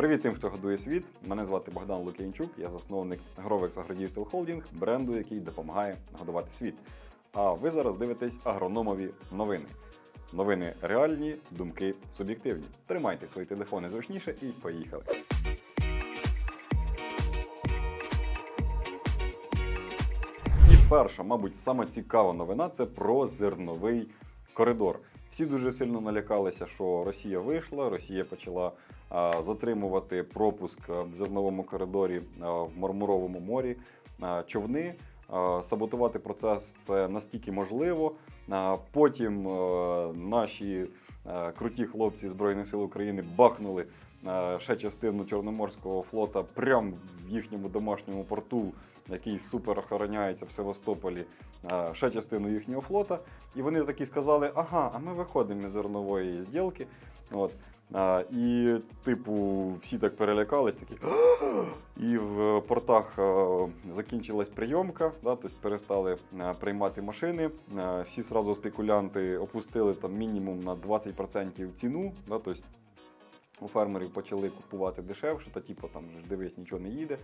Привіт тим, хто годує світ. Мене звати Богдан Лук'янчук, я засновник Гровекс Агродіжитал Холдінг, бренду, який допомагає годувати світ. А ви зараз дивитесь агрономові новини. Новини реальні, думки суб'єктивні. Тримайте свої телефони зручніше і поїхали. І перша, мабуть, сама цікава новина це про зерновий коридор. Всі дуже сильно налякалися, що Росія вийшла, Росія почала затримувати пропуск в зерновому коридорі в Мармуровому морі. Човни саботувати процес це наскільки можливо. Потім наші круті хлопці Збройних сил України бахнули ще частину Чорноморського флота прямо в їхньому домашньому порту, який супер охороняється в Севастополі, ще частину їхнього флота. І вони такі сказали: ага, а ми виходимо із зернової зділки. От. А, і, типу, всі так перелякались, такі. І в портах закінчилась прийомка, да, тобто перестали приймати машини. Всі сразу спекулянти опустили там мінімум на 20% ціну. Да, тобто у фермерів почали купувати дешевше, та типу там дивись, нічого не їде.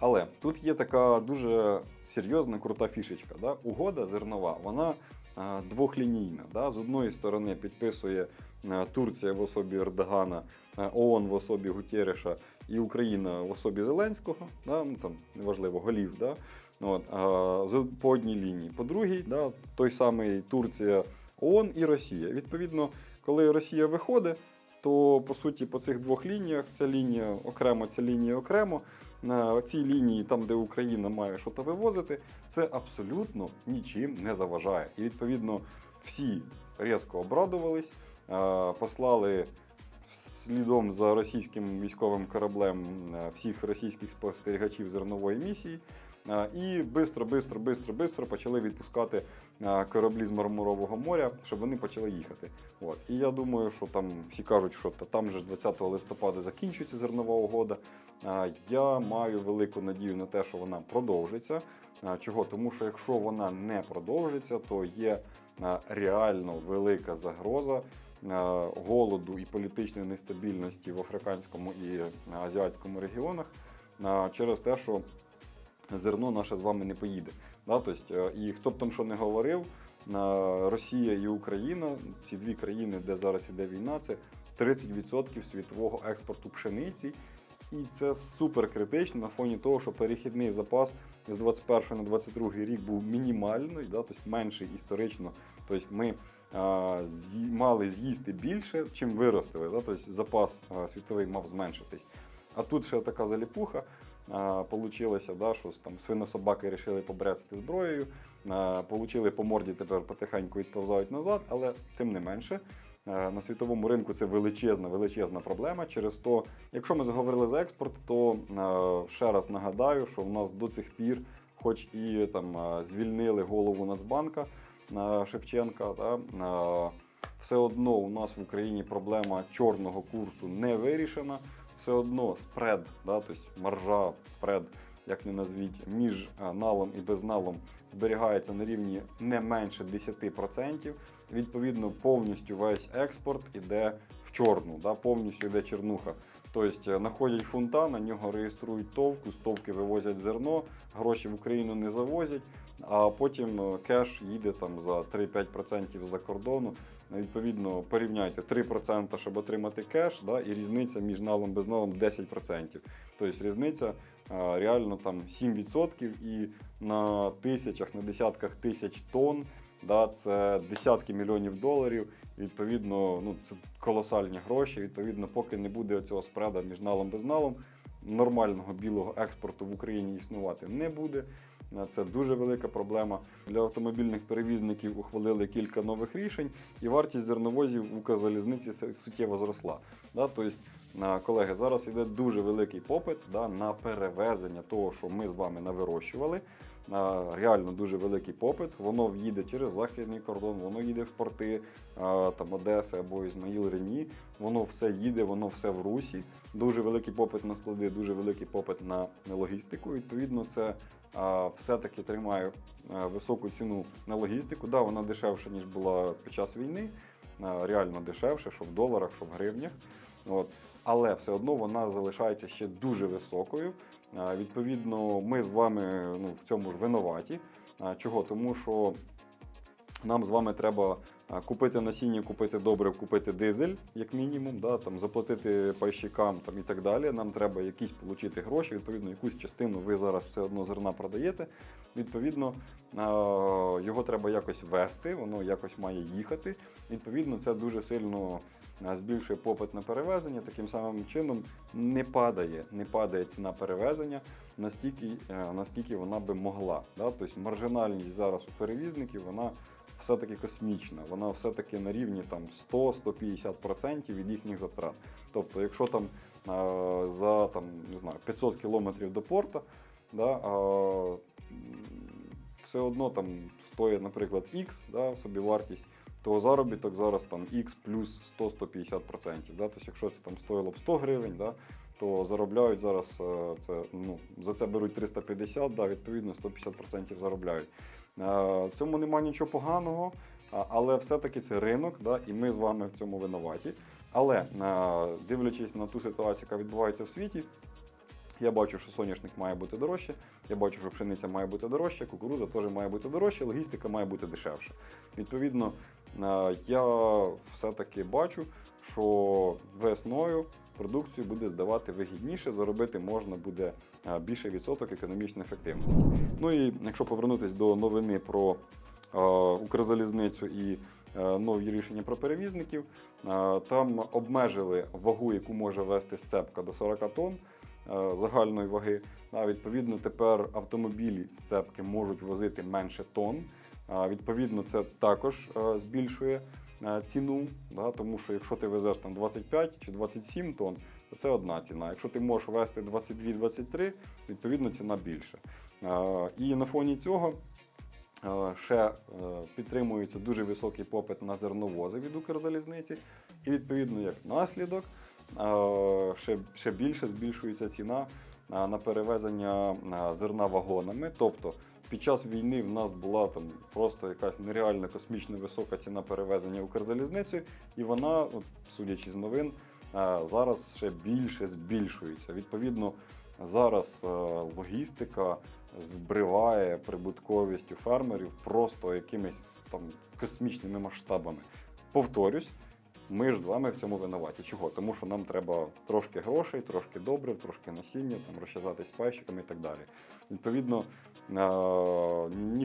Але тут є така дуже серйозна крута фішечка. Да? Угода зернова, вона а, двохлінійна. Да? З одної сторони підписує а, Турція в особі Ердогана, а, ООН в особі Гутєреша і Україна в особі Зеленського, да? ну, там, неважливо, голів. Да? От, а, по одній лінії. По другій, да, той самий Турція, ООН і Росія. Відповідно, коли Росія виходить, то по суті по цих двох лініях ця лінія окремо, ця лінія окремо. На цій лінії, там, де Україна має щось вивозити, це абсолютно нічим не заважає. І відповідно всі різко обрадувались, послали слідом за російським військовим кораблем е, всіх російських спостерігачів зернової місії. Е, І бистро, бистро, бистро, бистро почали відпускати е, кораблі з Мармурового моря, щоб вони почали їхати. От. І я думаю, що там всі кажуть, що там же 20 листопада закінчується зернова угода. Я маю велику надію на те, що вона продовжиться. Чого? Тому що якщо вона не продовжиться, то є реально велика загроза голоду і політичної нестабільності в африканському і азіатському регіонах через те, що зерно наше з вами не поїде. Да? Тобто, е, і хто б там що не говорив, Росія і Україна, ці дві країни, де зараз іде війна, це 30% світового експорту пшениці. І це супер критично на фоні того, що перехідний запас з 21 на 22 рік був мінімальний, да, тобто менший історично. Тобто ми а, з'ї- мали з'їсти більше, чим виростили. Да, тобто запас а, світовий мав зменшитись. А тут ще така заліпуха. Получилося, да, що там свинособаки вирішили побрецати зброєю, получили по морді, тепер потихеньку відповзають назад, але тим не менше. На світовому ринку це величезна, величезна проблема. Через то, якщо ми заговорили за експорт, то ще раз нагадаю, що в нас до цих пір, хоч і там звільнили голову Нацбанка Шевченка, е, все одно у нас в Україні проблема чорного курсу не вирішена. Все одно спред, да, тобто маржа, спред, як не назвіть, між е, налом і безналом зберігається на рівні не менше 10%. Відповідно, повністю весь експорт іде в чорну, да, повністю йде чернуха. Тобто знаходять фунта, на нього реєструють товку, з товки вивозять зерно, гроші в Україну не завозять, а потім е, кеш їде там за 3-5% за кордону. Відповідно, порівняйте 3%, щоб отримати кеш, да, і різниця між налом безналом 10%. Тобто різниця реально там 7% і на тисячах, на десятках тисяч тонн. Да, це десятки мільйонів доларів. Відповідно, ну це колосальні гроші. Відповідно, поки не буде цього спреда між налом безналом, нормального білого експорту в Україні існувати не буде. Е, Це дуже велика проблема. Для автомобільних перевізників ухвалили кілька нових рішень, і вартість зерновозів в Укрзалізниці суттєво зросла. Тобто, е, колеги, зараз іде дуже великий попит на перевезення того, що ми з вами навирощували. Е, Реально дуже великий попит. Воно в'їде через західний кордон, воно їде в порти там Одеси або Ізмаїл Рені. Воно все їде, воно все в русі. Дуже великий попит на склади, дуже великий попит на логістику. Відповідно, це все-таки тримає високу ціну на логістику. Да, вона дешевша, ніж була під час війни, реально дешевше, що в доларах, що в гривнях. От. але все одно вона залишається ще дуже високою. Е, Відповідно, ми з вами ну, в цьому ж винуваті. Чого? Тому що нам з вами треба купити насіння, купити добрив, купити дизель, як мінімум, да, там, заплатити пайщикам там, і так далі. Нам треба якісь отримати гроші, відповідно, якусь частину ви зараз все одно зерна продаєте. Відповідно, його треба якось вести, воно якось має їхати. Відповідно, це дуже сильно збільшує попит на перевезення. Таким самим чином не падає, не падає ціна перевезення настільки, наскільки вона би могла. Да? Тобто маржинальність зараз у перевізників вона все-таки космічна, вона все-таки на рівні там 100-150% від їхніх затрат. Тобто, якщо там за там, не знаю, 500 кілометрів до порта, да, все одно там стоїть, наприклад, X, да, собівартість, то заробіток зараз там X плюс 100-150%. Да? Тобто, якщо це там стоїло б 100 гривень, да, то заробляють зараз е, це, ну, за це беруть 350, да, відповідно 150% заробляють. Е, В цьому немає нічого поганого, але все-таки це ринок, да, і ми з вами в цьому винуваті. Але е, дивлячись на ту ситуацію, яка відбувається в світі, я бачу, що соняшник має бути дорожче, я бачу, що пшениця має бути дорожча, кукуруза теж має бути дорожча, логістика має бути дешевша. Відповідно, е, я все-таки бачу, що весною продукцію буде здавати вигідніше, заробити можна буде більше відсоток економічної ефективності. Ну і якщо повернутися до новини про Укрзалізницю і нові рішення про перевізників, там обмежили вагу, яку може вести сцепка до 40 тонн загальної ваги. А, відповідно, тепер автомобілі сцепки можуть возити менше тонн. Відповідно, це також збільшує ціну, тому що якщо ти везеш там 25 чи 27 тонн, то це одна ціна. Якщо ти можеш вести 22-23, відповідно ціна більша. І на фоні цього ще е, підтримується дуже високий попит на зерновози від Укрзалізниці, і відповідно як наслідок ще, ще більше збільшується ціна на перевезення зерна вагонами. Тобто під час війни в нас була там просто якась нереально космічно висока ціна перевезення Укрзалізницею, і вона, судячи з новин, зараз ще більше збільшується. Відповідно, зараз е, логістика збриває прибутковістю фермерів просто якимись там космічними масштабами. Повторюсь, ми ж з вами в цьому винуваті. Чого? Тому що нам треба трошки грошей, трошки добрив, трошки насіння, там розчитатись з пайщиками і так далі. Відповідно, е-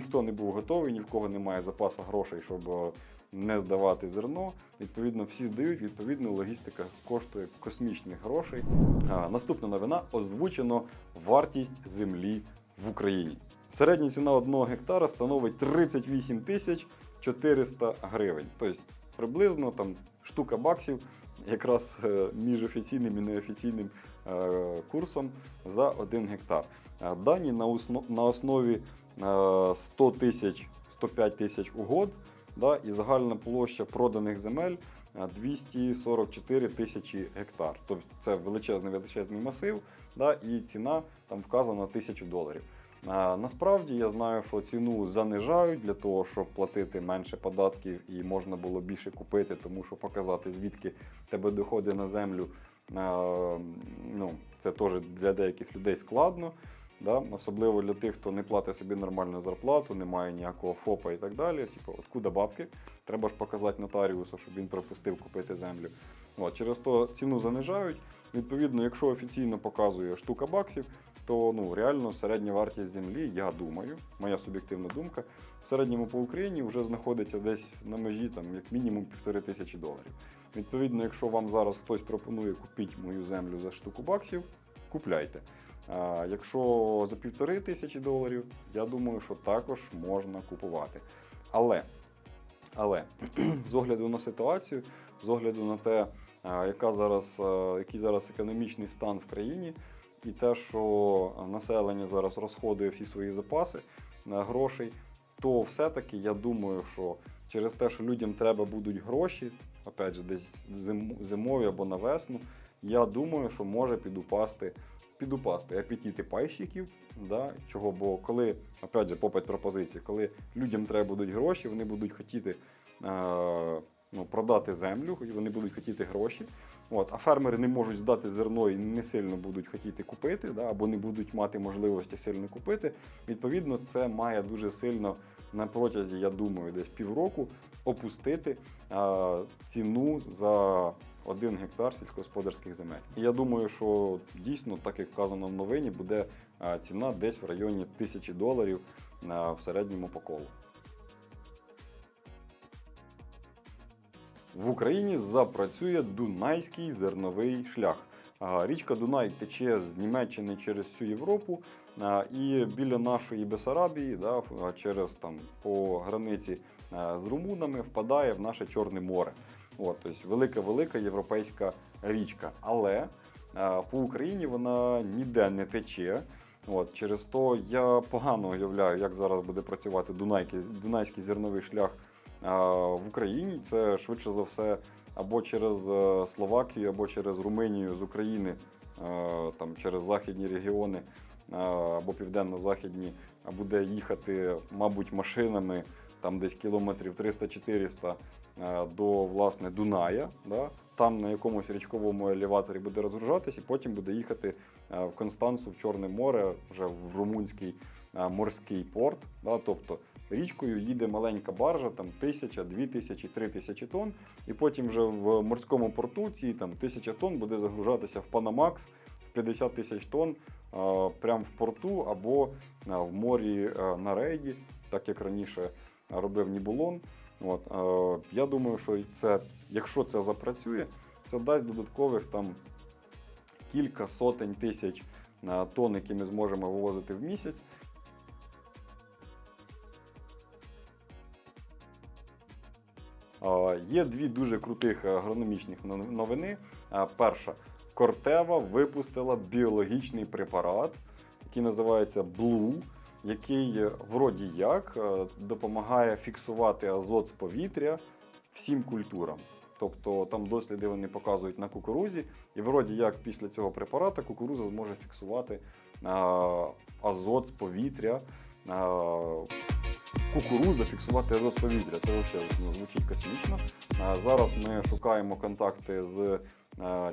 ніхто не був готовий, ні в кого немає запасу грошей, щоб е, не здавати зерно. Відповідно, всі здають, відповідно, логістика коштує космічних грошей. А, наступна новина озвучено вартість землі в Україні. Середня ціна одного гектара становить 38 тисяч 400 гривень. Тобто приблизно там штука баксів, якраз е, між офіційним і неофіційним е, курсом за один гектар. Дані на, основі 100 тисяч 105 тисяч угод, да, і загальна площа проданих земель е, 244 тисячі гектар. Тобто це величезний величезний масив, да, і ціна там вказана тисячу доларів. Насправді я знаю, що ціну занижають для того, щоб платити менше податків і можна було більше купити, тому що показати, звідки тебе доходи на землю. ну, це теж для деяких людей складно. Да? Особливо для тих, хто не платить собі нормальну зарплату, не має ніякого ФОПа і так далі. Типу, откуда бабки? Треба ж показати нотаріусу, щоб він пропустив купити землю. От, через то ціну занижають. Відповідно, якщо офіційно показує штука баксів, то ну, реально середня вартість землі, я думаю, моя суб'єктивна думка, в середньому по Україні вже знаходиться десь на межі там, як мінімум півтори тисячі доларів. Відповідно, якщо вам зараз хтось пропонує купити мою землю за штуку баксів, купляйте. Якщо за півтори тисячі доларів, я думаю, що також можна купувати. Але, але з огляду на ситуацію, з огляду на те, яка зараз, який зараз економічний стан в країні, і те, що населення зараз розходує всі свої запаси на грошей, то все-таки я думаю, що через те, що людям треба будуть гроші, опять же, десь зим- зимові або на весну, я думаю, що може підупасти, підупасти апетити пайщиків. Да? Чого? Бо коли, опять же, попит пропозиції, коли людям треба будуть гроші, вони будуть хотіти е, ну, продати землю, вони будуть хотіти гроші. От, а фермери не можуть здати зерно і не сильно будуть хотіти купити, да, або не будуть мати можливості сильно купити. Відповідно, це має дуже сильно на протязі, я думаю, десь півроку опустити а, ціну за один гектар сільськогосподарських земель. І я думаю, що дійсно, так як вказано в новині, буде ціна десь в районі тисячі доларів в середньому по колу. В Україні запрацює Дунайський зерновий шлях. Річка Дунай тече з Німеччини через всю Європу і біля нашої Бесарабії, да, через там по границі з румунами впадає в наше Чорне море. От, тобто велика-велика європейська річка. Але а, по Україні вона ніде не тече. От, через то я погано уявляю, як зараз буде працювати Дунайки, Дунайський зерновий шлях а, в Україні. Це швидше за все або через е, Словакію, або через Румунію з України, е, там через західні регіони е, або південно-західні, буде їхати, мабуть, машинами там десь кілометрів 300-400 е, до власне Дуная. Да? Там на якомусь річковому елеваторі буде розгружатись, і потім буде їхати е, в Констанцу, в Чорне море, вже в румунський е, морський порт. Да? Тобто річкою їде маленька баржа, там тисяча, дві тисячі, три тисячі тонн, і потім вже в морському порту ці там тисяча тонн буде загружатися в Панамакс в 50 тисяч тонн прямо в порту або е, в морі е, на рейді, так як раніше робив Нібулон. От, е, я думаю, що це, якщо це запрацює, це дасть додаткових там кілька сотень тисяч е, тонн, які ми зможемо вивозити в місяць. Е, Є дві дуже крутих агрономічних нов- новини. Е, Перша, Кортева випустила біологічний препарат, який називається Blue, який е, вроді як е, допомагає фіксувати азот з повітря всім культурам. Тобто там досліди вони показують на кукурузі, і вроді як після цього препарата кукуруза зможе фіксувати е, азот з повітря. Кукуруза фіксувати азот з повітря. Це взагалі ну, звучить космічно. Зараз ми шукаємо контакти з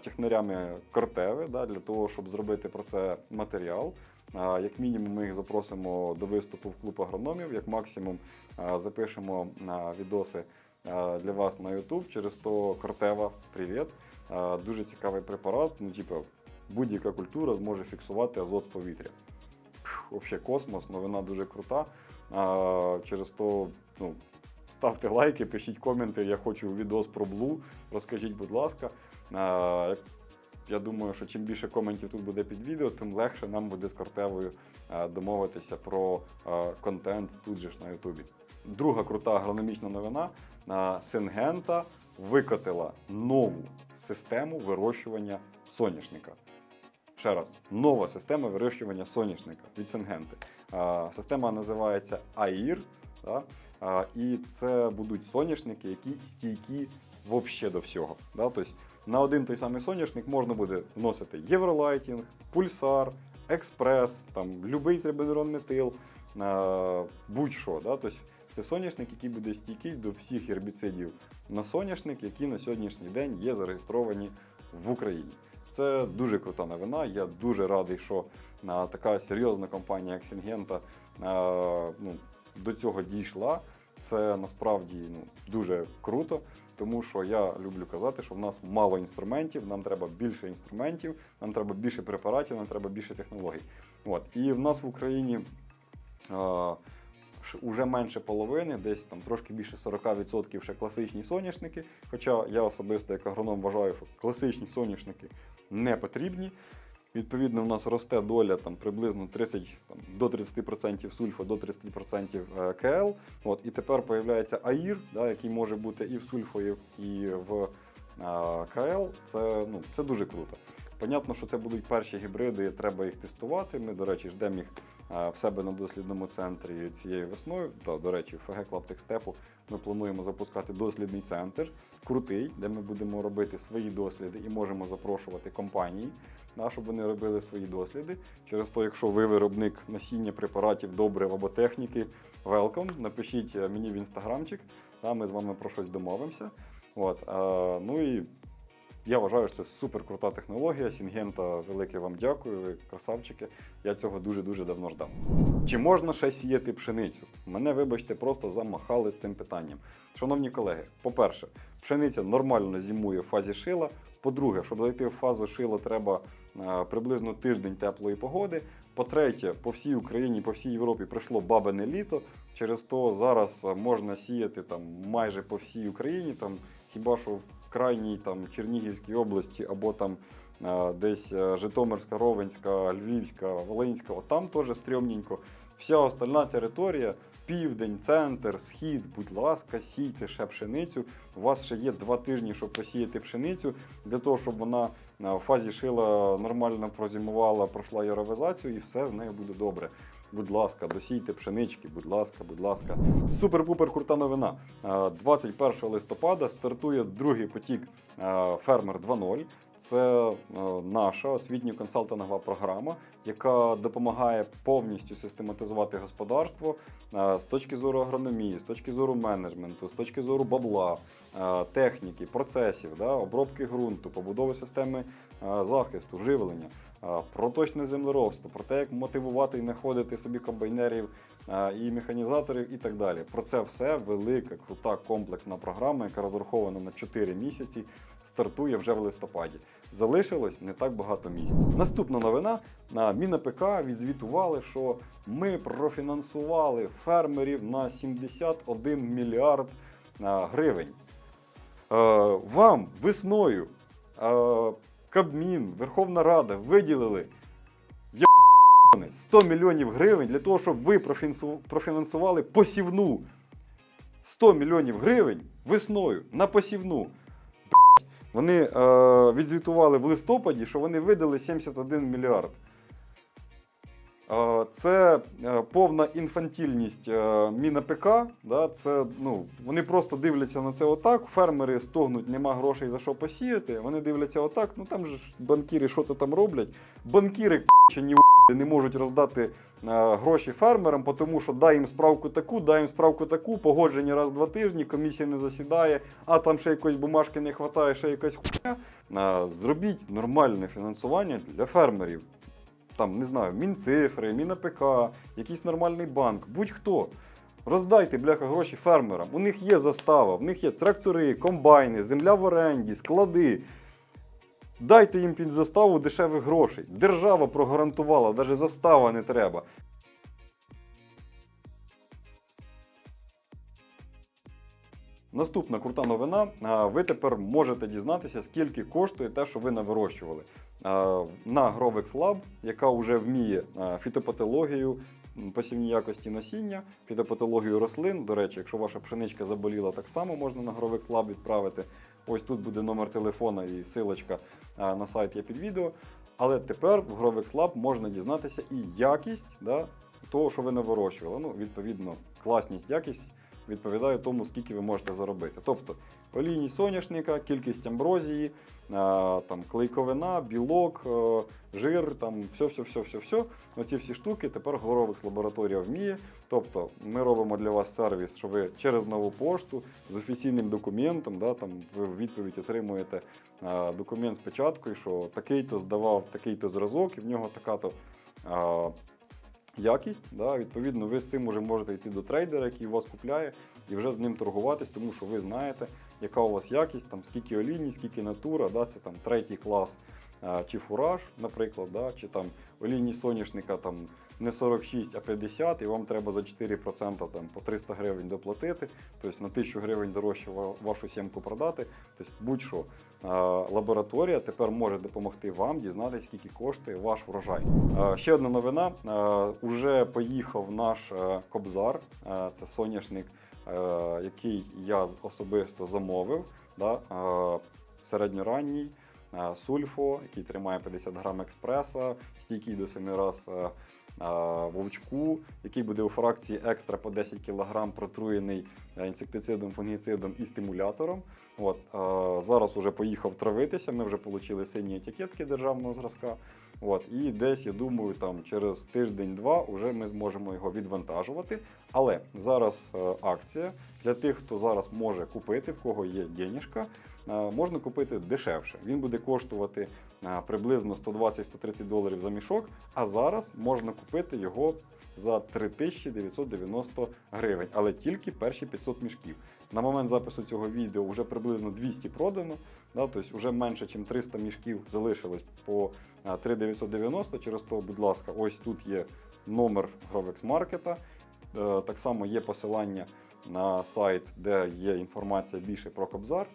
технарями Кортеви да, для того, щоб зробити про це матеріал. Е, Як мінімум, ми їх запросимо до виступу в клуб агрономів, як максимум е, запишемо е, відоси е, для вас на YouTube. Через то Кортева, привіт. Е, Дуже цікавий препарат. Ну, типу, будь-яка культура зможе фіксувати азот з повітря. Взагалі космос, новина дуже крута. Через то ну, ставте лайки, пишіть коменти. Я хочу відос про Блу. Розкажіть, будь ласка. Я думаю, що чим більше коментів тут буде під відео, тим легше нам буде з Кортевою домовитися про контент тут же ж на Ютубі. Друга крута агрономічна новина. Сингента викотила нову систему вирощування соняшника. Ще раз, нова система вирощування соняшника від Сингенти. Система називається да? і це будуть соняшники, які стійкі взагалі до всього. Тобто на один той самий соняшник можна буде вносити євролайтінг, пульсар, експрес, там будь-який трибенерон метил, будь-що. Да? Тобто це соняшник, який буде стійкий до всіх гербіцидів на соняшник, які на сьогоднішній день є зареєстровані в Україні. Це дуже крута новина. Я дуже радий, що а, така серйозна компанія, як Сінгента, ну, до цього дійшла. Це насправді ну, дуже круто, тому що я люблю казати, що в нас мало інструментів, нам треба більше інструментів, нам треба більше препаратів, нам треба більше технологій. От. І в нас в Україні а, ш- менше половини, десь там трошки більше 40% ще класичні соняшники. Хоча я особисто як агроном вважаю, що класичні соняшники не потрібні. Відповідно, в нас росте доля там приблизно 30 там, до 30% сульфа, до 30% е, КЛ. От, і тепер появляється АІР, да, який може бути і в сульфо, і в- в е, КЛ. Це, ну, це дуже круто. Понятно, що це будуть перші гібриди, треба їх тестувати. Ми, до речі, ждемо їх е, в себе на дослідному центрі цією весною. Та, до речі, в ФГ Клаптекстепу ми плануємо запускати дослідний центр, крутий, де ми будемо робити свої досліди і можемо запрошувати компанії, да, щоб вони робили свої досліди. Через то, якщо ви виробник насіння препаратів, добрив або техніки, welcome, напишіть е, мені в інстаграмчик, да, ми з вами про щось домовимося. От, е, ну і Я вважаю, що це супер крута технологія. Сінгента, велике вам дякую, ви красавчики. Я цього дуже-дуже давно ждав. Чи можна ще сіяти пшеницю? Мене, вибачте, просто замахали з цим питанням. Шановні колеги, по-перше, пшениця нормально зимує в фазі шила. По-друге, щоб зайти в фазу шила, треба приблизно тиждень теплої погоди. По-третє, по всій Україні, по всій Європі прийшло бабине літо. Через то зараз е, можна сіяти там майже по всій Україні, там хіба що в крайній там Чернігівській області або там е, десь е, Житомирська, Ровенська, Львівська, Волинська, от там теж стрьомненько. Вся остальна територія, південь, центр, схід, будь ласка, сійте ще пшеницю. У вас ще є два тижні, щоб посіяти пшеницю, для того, щоб вона е, в фазі шила нормально прозимувала, пройшла яровизацію і все з нею буде добре. Будь ласка, досійте пшенички, будь ласка, будь ласка. Супер-пупер крута новина. Е, 21 листопада стартує другий потік е, Фермер 2.0. Це е, наша освітньо-консалтингова програма, яка допомагає повністю систематизувати господарство е, з точки зору агрономії, з точки зору менеджменту, з точки зору бабла, е, техніки, процесів, да, обробки ґрунту, побудови системи захисту, живлення, е, про точне землеробство, про те, як мотивувати і знаходити собі комбайнерів і механізаторів, і так далі. Про це все велика, крута, комплексна програма, яка розрахована на 4 місяці, стартує вже в листопаді. Залишилось не так багато місць. Наступна новина на МінАПК відзвітували, що ми профінансували фермерів на 71 мільярд гривень. Вам весною Кабмін, Верховна Рада виділили 100 мільйонів гривень для того, щоб ви профінансували посівну. 100 мільйонів гривень весною на посівну. Вони е, відзвітували в листопаді, що вони видали 71 мільярд. Е, Це е, повна інфантільність е, МінАПК. Да? Це, ну, вони просто дивляться на це отак. Фермери стогнуть, нема грошей за що посіяти. Вони дивляться отак. Ну там же банкіри що то там роблять. Банкіри у***, не можуть роздати е, гроші фермерам, тому що дай їм справку таку, дай їм справку таку, погодження раз в два тижні, комісія не засідає, а там ще якоїсь бумажки не вистачає, ще якась хуйня. Зробіть нормальне фінансування для фермерів там, не знаю, Мінцифри, МінАПК, якийсь нормальний банк, будь-хто. Роздайте, бляха, гроші фермерам. У них є застава, в них є трактори, комбайни, земля в оренді, склади. Дайте їм під заставу дешевих грошей. Держава прогарантувала, навіть застава не треба. Наступна крута новина. Ви тепер можете дізнатися, скільки коштує те, що ви навирощували. На Grovex Lab, яка вже вміє фітопатологію, посівні якості насіння, фітопатологію рослин. До речі, якщо ваша пшеничка заболіла, так само можна на Grovex Lab відправити. Ось тут буде номер телефона і силочка на сайт є під відео. Але тепер в Grovex Lab можна дізнатися і якість да, того, що ви навирощували. Ну, відповідно, класність, якість відповідає тому, скільки ви можете заробити. Тобто олійність соняшника, кількість амброзії, там, клейковина, білок, е, жир, там, все, все, все, все, все. Оці всі штуки тепер Горовикс лабораторія вміє. Тобто ми робимо для вас сервіс, що ви через нову пошту з офіційним документом, да, там, ви в відповідь отримуєте документ з печаткою, що такий-то здавав такий-то зразок, і в нього така-то. Якість. Да? Відповідно, ви з цим вже можете йти до трейдера, який вас купляє, і вже з ним торгуватись, тому що ви знаєте, яка у вас якість, там, скільки олійність, скільки натура, да? це там третій клас. Чи фураж, наприклад, да? чи там олійність соняшника там, не 46, а 50, і вам треба за 4% там, по 300 гривень доплатити, тобто на 1000 гривень дорожче вашу сімку продати. Тобто будь-що. А, Лабораторія тепер може допомогти вам дізнатися, скільки коштує ваш врожай. Ще одна новина. Уже поїхав наш е, кобзар, Е, це соняшник, е, який я особисто замовив. Е, Середньоранній. е, Сульфо, який тримає 50 грам експреса, стійкий до 7 раз е, е, вовчку, який буде у фракції екстра по 10 кг протруєний е, інсектицидом, фунгіцидом і стимулятором. От, е, зараз уже поїхав травитися. Ми вже отримали сині етикетки державного зразка. От, і десь, я думаю, там через тиждень-два вже ми зможемо його відвантажувати. Але зараз е, акція для тих, хто зараз може купити, в кого є денежка, е, можна купити дешевше. Він буде коштувати е, приблизно 120-130 доларів за мішок, а зараз можна купити його за 3990 гривень, але тільки перші 500 мішків. На момент запису цього відео вже приблизно 200 продано, да, тобто вже менше, ніж 300 мішків залишилось по 3990. Через то, будь ласка, ось тут є номер Grovex Market. Е, Так само є посилання на сайт, де є інформація більше про Кобзар.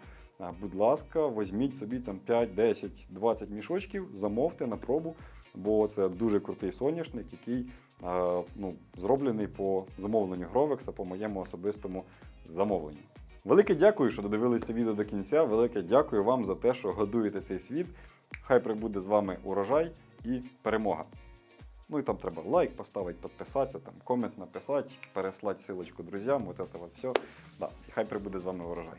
Будь ласка, візьміть собі там 5, 10, 20 мішочків, замовте на пробу, бо це дуже крутий соняшник, який ну, зроблений по замовленню Гровекса, по моєму особистому замовленню. Велике дякую, що додивилися відео до кінця. Велике дякую вам за те, що годуєте цей світ. Хай прибуде з вами урожай і перемога. Ну і там треба лайк поставити, підписатися, там комент написати, переслати силочку друзям, от це от все. Да. І хай прибуде з вами урожай.